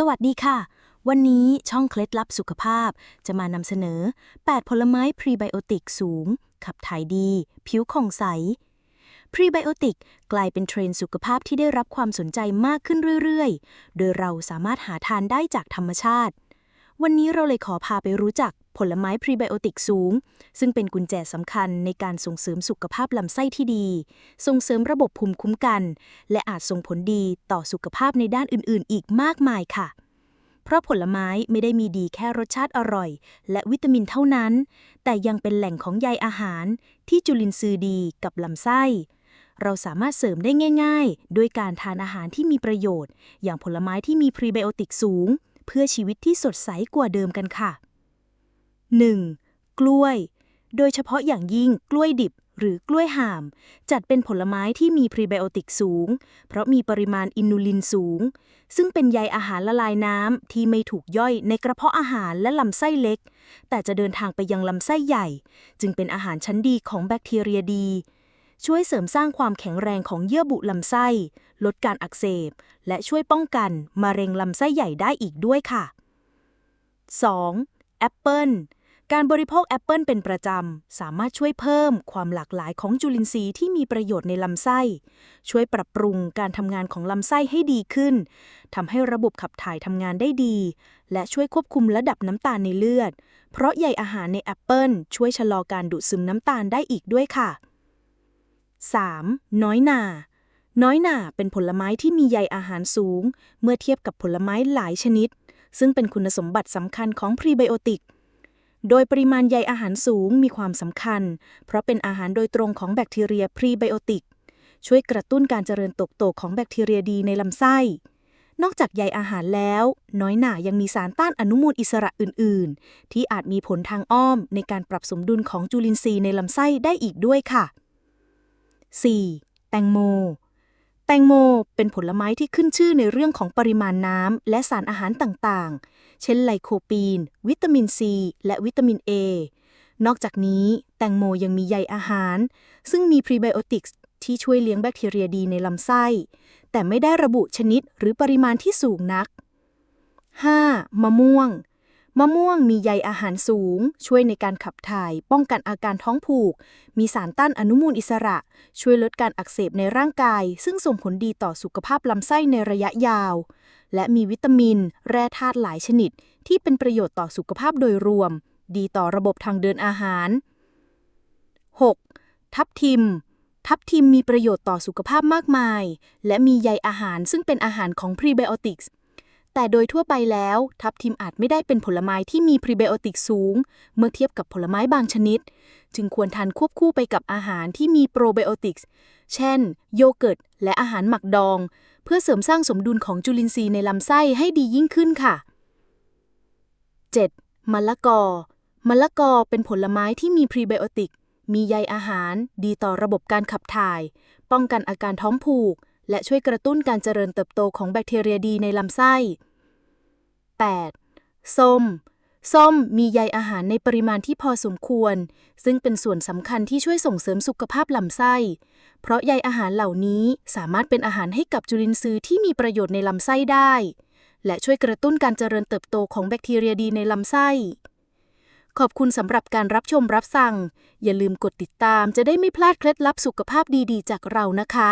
สวัสดีค่ะ วันนี้ช่องเคล็ดลับสุขภาพจะมานำเสนอ 8 ผลไม้พรีไบโอติกสูง ขับถ่ายดี ผิวของใส พรีไบโอติกกลายเป็นเทรนด์สุขภาพที่ได้รับความสนใจมากขึ้นเรื่อยๆ โดยเราสามารถหาทานได้จากธรรมชาติ วันนี้เราเลยขอพาไปรู้จักผลไม้พรีไบโอติกสูง ซึ่งเป็นกุญแจสำคัญในการส่งเสริมสุขภาพลำไส้ที่ดี ส่งเสริมระบบภูมิคุ้มกัน และอาจส่งผลดีต่อสุขภาพในด้านอื่นๆ อีกมากมายค่ะ เพราะผลไม้ไม่ได้มีดีแค่รสชาติอร่อย และวิตามินเท่านั้น แต่ยังเป็นแหล่งของใยอาหาร ที่จุลินทรีย์ดีกับลำไส้ เราสามารถเสริมได้ง่าย ๆ ด้วยการทานอาหารที่มีประโยชน์ อย่างผลไม้ที่มีพรีไบโอติกสูง เพื่อชีวิตที่สดใสกว่าเดิมกันค่ะ 1. กล้วย โดยเฉพาะอย่างยิ่งกล้วยดิบหรือกล้วยห่าม จัดเป็นผลไม้ที่มีพรีไบโอติกสูง เพราะมีปริมาณอินูลินสูง ซึ่งเป็นใยอาหารละลายน้ำที่ไม่ถูกย่อยในกระเพาะอาหารและลำไส้เล็ก แต่จะเดินทางไปยังลำไส้ใหญ่ จึงเป็นอาหารชั้นดีของแบคทีเรียดี ช่วยเสริมสร้างความแข็งแรงของเยื่อบุลำไส้ ลดการอักเสบ และช่วยป้องกันมะเร็งลำไส้ใหญ่ได้อีกด้วยค่ะ 2. แอปเปิลการบริโภคแอปเปิลเป็นประจำ สามารถช่วยเพิ่มความหลากหลายของจุลินทรีย์ที่มีประโยชน์ในลำไส้ ช่วยปรับปรุงการทำงานของลำไส้ให้ดีขึ้นทำให้ระบบขับถ่ายทำงานได้ดี และช่วยควบคุมระดับน้ำตาลในเลือด เพราะใยอาหารในแอปเปิลช่วยชะลอการดูดซึมน้ำตาลได้อีกด้วยค่ะ 3. น้อยหน่าน้อยหน่าเป็นผลไม้ที่มีใยอาหารสูง เมื่อเทียบกับผลไม้หลายชนิด ซึ่งเป็นคุณสมบัติสำคัญของพรีไบโอติก โดยปริมาณใยอาหารสูงมีความสำคัญ เพราะเป็นอาหารโดยตรงของแบคทีเรียพรีไบโอติก ช่วยกระตุ้นการเจริญเติบโตของแบคทีเรียดีในลำไส้ นอกจากใยอาหารแล้ว น้อยหน่ายังมีสารต้านอนุมูลอิสระอื่น ๆ ที่อาจมีผลทางอ้อมในการปรับสมดุลของจุลินทรีย์ในลำไส้ได้อีกด้วยค่ะ 4. แตงโม แตงโมเป็นผลไม้ที่ขึ้นชื่อในเรื่องของปริมาณน้ำและสารอาหารต่างๆ เช่นไลโคปีน วิตามินซี และวิตามินเอนอกจากนี้ แตงโมยังมีใยอาหาร ซึ่งมีพรีไบโอติกส์ที่ช่วยเลี้ยงแบคทีเรียดีในลำไส้ แต่ไม่ได้ระบุชนิดหรือปริมาณที่สูงนัก 5. มะม่วง มะม่วงมีใยอาหารสูง ช่วยในการขับถ่าย ป้องกันอาการท้องผูก มีสารต้านอนุมูลอิสระ ช่วยลดการอักเสบในร่างกาย ซึ่งส่งผลดีต่อสุขภาพลำไส้ในระยะยาว และมีวิตามิน แร่ธาตุหลายชนิด ที่เป็นประโยชน์ต่อสุขภาพโดยรวม ดีต่อระบบทางเดินอาหาร 6. ทับทิม ทับทิมมีประโยชน์ต่อสุขภาพมากมาย และมีใยอาหารซึ่งเป็นอาหารของพรีไบโอติกส์ แต่โดยทั่วไปแล้ว ทับทิมอาจไม่ได้เป็นผลไม้ที่มีพรีไบโอติกสูง เมื่อเทียบกับผลไม้บางชนิด จึงควรทานควบคู่ไปกับอาหารที่มีโปรไบโอติกเช่น โยเกิร์ต และอาหารหมักดอง เพื่อเสริมสร้างสมดุลของจุลินทรีย์ในลำไส้ให้ดียิ่งขึ้นค่ะ 7. มะละกอ มะละกอเป็นผลไม้ที่มีพรีไบโอติก มีใยอาหาร ดีต่อระบบการขับถ่าย ป้องกันอาการท้องผูก และช่วยกระตุ้นการเจริญเติบโตของแบคทีเรียดีในลำไส้ 8. ส้ม ส้มมีใยอาหารในปริมาณที่พอสมควร ซึ่งเป็นส่วนสำคัญที่ช่วยส่งเสริมสุขภาพลำไส้ เพราะใยอาหารเหล่านี้สามารถเป็นอาหารให้กับจุลินทรีย์ที่มีประโยชน์ในลำไส้ได้ และช่วยกระตุ้นการเจริญเติบโตของแบคทีเรียดีในลำไส้ ขอบคุณสำหรับการรับชมรับฟัง อย่าลืมกดติดตามจะได้ไม่พลาดเคล็ดลับสุขภาพดีๆ จากเรานะคะ